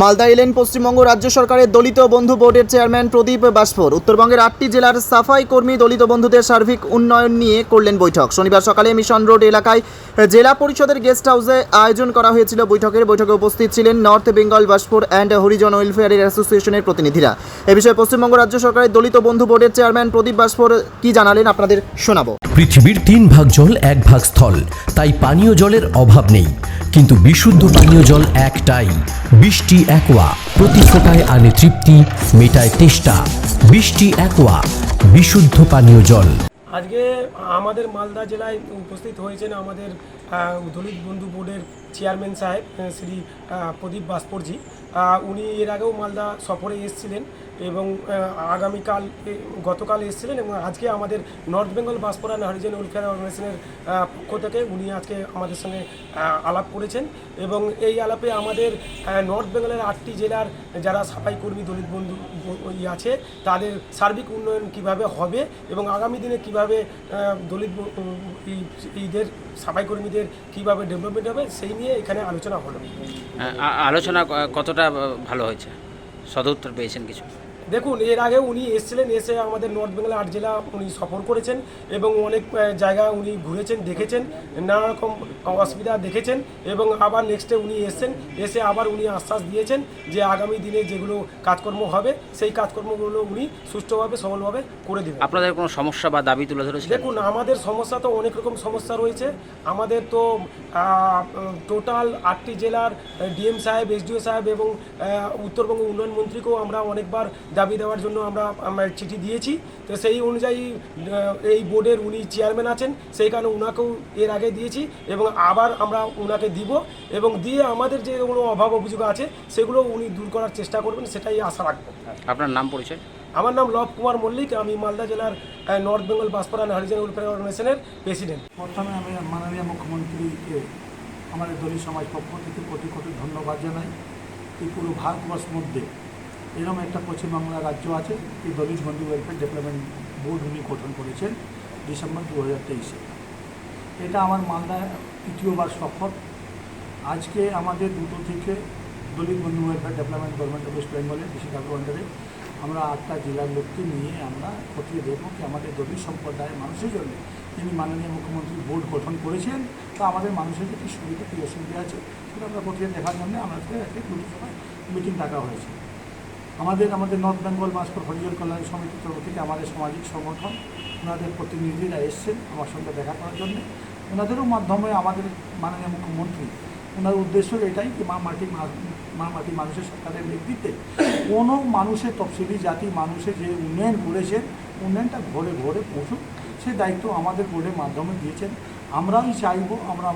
মালদা এলেন পশ্চিমবঙ্গ রাজ্য সরকারের দলিত বন্ধু বোর্ডের চেয়ারম্যান প্রদীপ বাসফোর উত্তরবঙ্গের আটটি জেলার সাফাই কর্মী দলিত বন্ধুদের সার্বিক উন্নয়ন নিয়ে করলেন বৈঠক। শনিবার সকালে মিশন রোড এলাকায় জেলা পরিষদের গেস্ট হাউসে আয়োজন করা হয়েছিল বৈঠকের। বৈঠকে উপস্থিত ছিলেন north Bengal Bansphor and Harijan welfare অ্যাসোসিয়েশনের প্রতিনিধিরা। এ বিষয়ে পশ্চিমবঙ্গ রাজ্য সরকারের দলিত বন্ধু বোর্ডের চেয়ারম্যান প্রদীপ বাসফোর কি জানালেন আপনাদের শোনাবো। পৃথিবীর তিন ভাগ জল এক ভাগ স্থল। তাই পানীয় জলের অভাব নেই। কিন্তু বিশুদ্ধ পানীয় জল একটাই। বৃষ্টি একোয়া। প্রতি ফোটায় আনে তৃপ্তি, মেটায় তেষ্টা। বৃষ্টি একোয়া। বিশুদ্ধ পানীয় জল। আজকে আমাদের মালদা জেলায় উপস্থিত হয়েছেন আমাদের দলিত বন্ধু বোর্ডের চেয়ারম্যান সাহেব শ্রী প্রদীপ বাসপরজি উনি এর আগেও মালদা সফরে এসেছিলেন। এবং আগামীকাল গতকাল এসেছিলেন এবং আজকে আমাদের নর্থ বেঙ্গল বাসপোরা হরিজন ওয়েলফেয়ার অর্গানাইজেশনের পক্ষ থেকে উনি আজকে আমাদের সঙ্গে আলাপ করেছেন এবং এই আলাপে আমাদের নর্থ বেঙ্গলের আটটি জেলার যারা সাফাই কর্মী, দলিত বন্ধু আছে, তাদের সার্বিক উন্নয়ন কীভাবে হবে এবং আগামী দিনে কীভাবে দলিত ঈদের সাফাই কর্মীদের কীভাবে ডেভেলপমেন্ট হবে, সেই নিয়ে এখানে আলোচনা হলো আলোচনা কতটা ভালো হয়েছে? সদুত্তর পেয়েছেন কিছু? দেখুন এর আগে উনি এসেছিলেন এসে আমাদের নর্থ বেঙ্গল আট জেলা উনি সফর করেছেন এবং অনেক জায়গা উনি ঘুরেছেন দেখেছেন নানা রকম অসুবিধা দেখেছেন এবং আবার নেক্সটে উনি এসেছেন এসে আবার উনি আশ্বাস দিয়েছেন যে আগামী দিনে যেগুলো কাজকর্ম হবে সেই কাজকর্মগুলো উনি সুষ্ঠুভাবে সফলভাবে করে দেবেন। আপনাদের কোনো সমস্যা বা দাবি তুলে ধরেছে দেখুন আমাদের সমস্যা তো অনেক রকম সমস্যা রয়েছে। আমাদের তো টোটাল আটটি জেলার ডিএম সাহেব এসডিও সাহেব এবং উত্তরবঙ্গ উন্নয়ন মন্ত্রীকেও আমরা অনেকবার দাবি দেওয়ার জন্য আমরা আমরা চিঠি দিয়েছি। তো সেই অনুযায়ী এই বোর্ডের উনি চেয়ারম্যান আছেন সেই কারণে ওনাকেও এর আগে দিয়েছি এবং আবার আমরা ওনাকে দিব এবং দিয়ে আমাদের যে কোনো অভাব অভিযোগ আছে সেগুলো উনি দূর করার চেষ্টা করবেন সেটাই আশা রাখব। আপনার নাম পরিচয়? আমার নাম লব কুমার মল্লিক আমি মালদা জেলার নর্থ বেঙ্গল বাসপাড়া হরিজন ওয়েলফেয়ার অর্গানাইজেশনের প্রেসিডেন্ট। প্রথমে আমি মাননীয় মুখ্যমন্ত্রীকে আমাদের দলীয় সমাজ পক্ষ থেকে কোটি কোটি ধন্যবাদ জানাই। এই পুরো ভারতবর্ষ মধ্যে এরকম একটা পশ্চিমবাংলা রাজ্য আছে, এই দলিত বন্ধু ওয়েলফেয়ার ডেভেলপমেন্ট বোর্ড উনি গঠন করেছেন ডিসেম্বর দু হাজার তেইশে। এটা আমার মালদা তৃতীয়বার সফর। আজকে আমাদের দুটো থেকে Dalit Bandhu welfare development government of west বেঙ্গলের বিশিষ্ট আন্ডারে আমরা আটটা জেলার লোককে নিয়ে আমরা খতিয়ে দেখব কি আমাদের দলিত সম্প্রদায়ের মানুষের জন্য তিনি মাননীয় মুখ্যমন্ত্রী বোর্ড গঠন করেছেন, তা আমাদের মানুষের যে কী সুবিধা, কী অসুবিধা আছে, সেটা আমরা খতিয়ে দেখার জন্য আমাদের একটা দুটো সময় মিটিং ডাকা হয়েছে। আমাদের আমাদের নর্থ বেঙ্গল মাস্কর হরিজন কল্যাণ সমিতির তরফ থেকে আমাদের সামাজিক সংগঠন, ওনাদের প্রতিনিধিরা এসছেন আমার সঙ্গে দেখা করার জন্য। ওনাদেরও মাধ্যমে আমাদের মাননীয় মুখ্যমন্ত্রী, ওনার উদ্দেশ্য এটাই যে মা মাটি মা- মাটি মানুষের সরকারের নেতৃত্বে কোনো মানুষের তফসিলি জাতি মানুষের যে উন্নয়ন করেছেন, উন্নয়নটা ঘরে ঘরে পৌঁছুক, সে দায়িত্ব আমাদের বোর্ডের মাধ্যমে দিয়েছেন। আমরাই চাইব, আমরা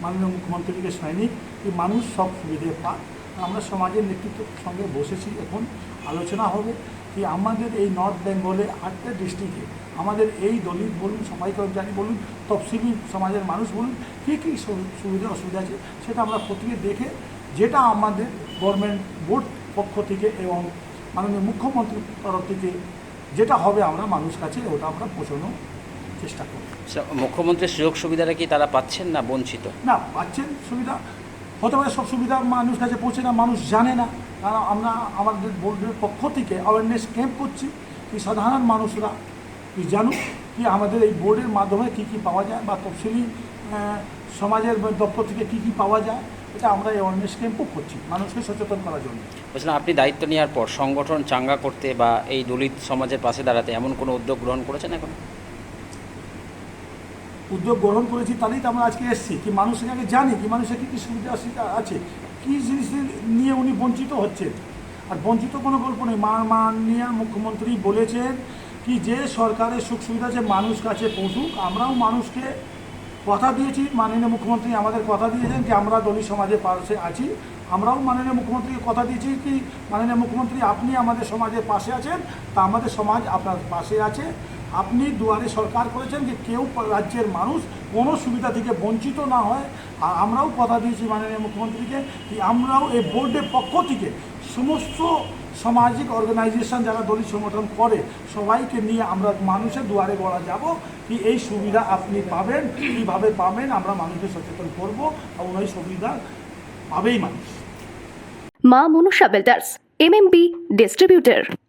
মাননীয় মুখ্যমন্ত্রীকে সৈনিক যে মানুষ সব সুবিধে পাক। আমরা সমাজের নেতৃত্বের সঙ্গে বসেছি এখন আলোচনা হবে যে আমাদের এই নর্থ বেঙ্গলে আটটা ডিস্ট্রিক্টে আমাদের এই দলিত বলুন সবাই কর্মচারী বলুন তফসিলি সমাজের মানুষ বলুন কী কী সুবিধা অসুবিধা আছে সেটা আমরা খতিয়ে দেখে যেটা আমাদের গভর্নমেন্ট বোর্ড পক্ষ থেকে এবং মাননীয় মুখ্যমন্ত্রীর তরফ থেকে যেটা হবে আমরা মানুষ কাছে ওটা আমরা পৌঁছানোর চেষ্টা করব। মুখ্যমন্ত্রীর সুযোগ সুবিধাটা কি তারা পাচ্ছেন না বঞ্চিত? না পাচ্ছেন সুবিধা। হতে পারে সব সুবিধা মানুষ কাছে পৌঁছে না, মানুষ জানে না। কারণ আমরা আমাদের বোর্ডের পক্ষ থেকে অ্যাওয়ারনেস ক্যাম্প করছি কি সাধারণ মানুষরা কি জানুক কি আমাদের এই বোর্ডের মাধ্যমে কি কি পাওয়া যায় বা তফসিলি সমাজের দপ্তর থেকে কি কি পাওয়া যায়, এটা আমরা এই অ্যাওয়ারনেস ক্যাম্পও করছি, মানুষকে সচেতন করার জন্য। বলছিলাম, আপনি দায়িত্ব নেওয়ার পর সংগঠন চাঙ্গা করতে বা এই দলিত সমাজের পাশে দাঁড়াতে এমন কোনো উদ্যোগ গ্রহণ করেছেন এখন? উদ্যোগ গ্রহণ করেছি তাহলেই তো আমরা আজকে এসেছি। কি মানুষের আগে জানি, কি মানুষের কী কী সুবিধা অসুবিধা আছে? কী জিনিস নিয়ে উনি বঞ্চিত হচ্ছেন? আর বঞ্চিত কোনো গল্প নেই। মাননীয় মুখ্যমন্ত্রী বলেছেন কি যে সরকারের সুখ সুবিধা যে মানুষ কাছে পৌঁছুক। আমরাও মানুষকে কথা দিয়েছি। মাননীয় মুখ্যমন্ত্রী আমাদের কথা দিয়েছেন যে আমরা দলিত সমাজের পাশে আছি। আমরাও মাননীয় মুখ্যমন্ত্রীকে কথা দিয়েছি কি, মাননীয় মুখ্যমন্ত্রী আপনি আমাদের সমাজের পাশে আছেন, তা আমাদের সমাজ আপনার পাশে আছে। আপনি দুয়ারে সরকার করেছেন যে কেউ রাজ্যের মানুষ কোনো সুবিধা থেকে বঞ্চিত না হয়। আর আমরাও কথা দিয়েছি মাননীয় মুখ্যমন্ত্রীকে কি আমরাও এই বোর্ডের পক্ষ থেকে সমস্ত সামাজিক অর্গানাইজেশন যারা দলিত সংগঠন করে, সবাইকে নিয়ে আমরা মানুষের দুয়ারে বলা যাব কি এই সুবিধা আপনি পাবেন, কীভাবে পাবেন আমরা মানুষকে সচেতন করব এবং ওই সুবিধা পাবেই মানুষ। মা মনুষা বিল্ডার্স এমএমবি ডিস্ট্রিবিউটর